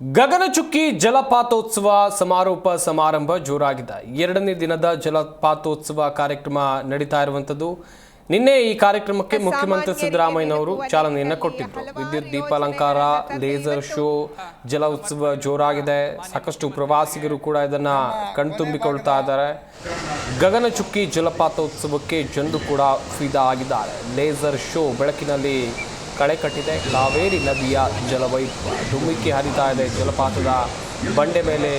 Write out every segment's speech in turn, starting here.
ಗಗನಚುಕ್ಕಿ ಜಲಪಾತೋತ್ಸವ ಸಮಾರೋಪ ಸಮಾರಂಭ ಜೋರಾಗಿದೆ. ಎರಡನೇ ದಿನದ ಜಲಪಾತೋತ್ಸವ ಕಾರ್ಯಕ್ರಮ ನಡೀತಾ ಇರುವಂತದ್ದು ನಿನ್ನೆ ಈ ಕಾರ್ಯಕ್ರಮಕ್ಕೆ ಮುಖ್ಯಮಂತ್ರಿ ಸಿದ್ದರಾಮಯ್ಯನವರು ಚಾಲನೆಯನ್ನು ಕೊಟ್ಟಿದ್ರು. ವಿದ್ಯುತ್ ದೀಪಾಲಂಕಾರ ಲೇಸರ್ ಶೋ ಜಲ ಉತ್ಸವ ಜೋರಾಗಿದೆ. ಸಾಕಷ್ಟು ಪ್ರವಾಸಿಗರು ಕೂಡ ಇದನ್ನ ಕಣ್ತುಂಬಿಕೊಳ್ತಾ ಇದ್ದಾರೆ. ಗಗನಚುಕ್ಕಿ ಜಲಪಾತೋತ್ಸವಕ್ಕೆ ಜನರು ಕೂಡ ಫಿದಾ ಆಗಿದ್ದಾರೆ. ಲೇಸರ್ ಶೋ ಬೆಳಕಿನಲ್ಲಿ ಕಳೆ ಕಟ್ಟಿದೆ. ಕಾವೇರಿ ನದಿಯ ಜಲವೈ ಧುಮ್ಮಿಕ್ಕಿ ಹರಿತಾ ಇದೆ. ಜಲಪಾತದ ಬಂಡೆ ಮೇಲೆ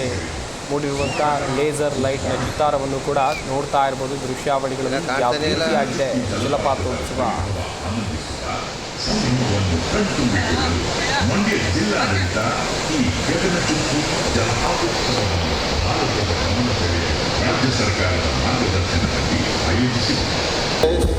ಮೂಡಿರುವಂತಹ ಲೇಸರ್ ಲೈಟ್ನ ಚಿತ್ತಾರವನ್ನು ಕೂಡ ನೋಡ್ತಾ ಇರಬಹುದು ದೃಶ್ಯಾವಳಿಗಳು ಯಾವ ರೀತಿಯಾಗಿದೆ ಜಲಪಾತೋತ್ಸವ? ಮಂಡ್ಯ ಜಿಲ್ಲಾಡಳಿತ ಈ ಗಗನಚುಕ್ಕಿ ಜಲಪಾತೋತ್ಸವವನ್ನು ಭಾರತದ ರಾಜ್ಯ ಸರ್ಕಾರದ ಮಾರ್ಗದರ್ಶನದಲ್ಲಿ ಆಯೋಜಿಸಿದೆ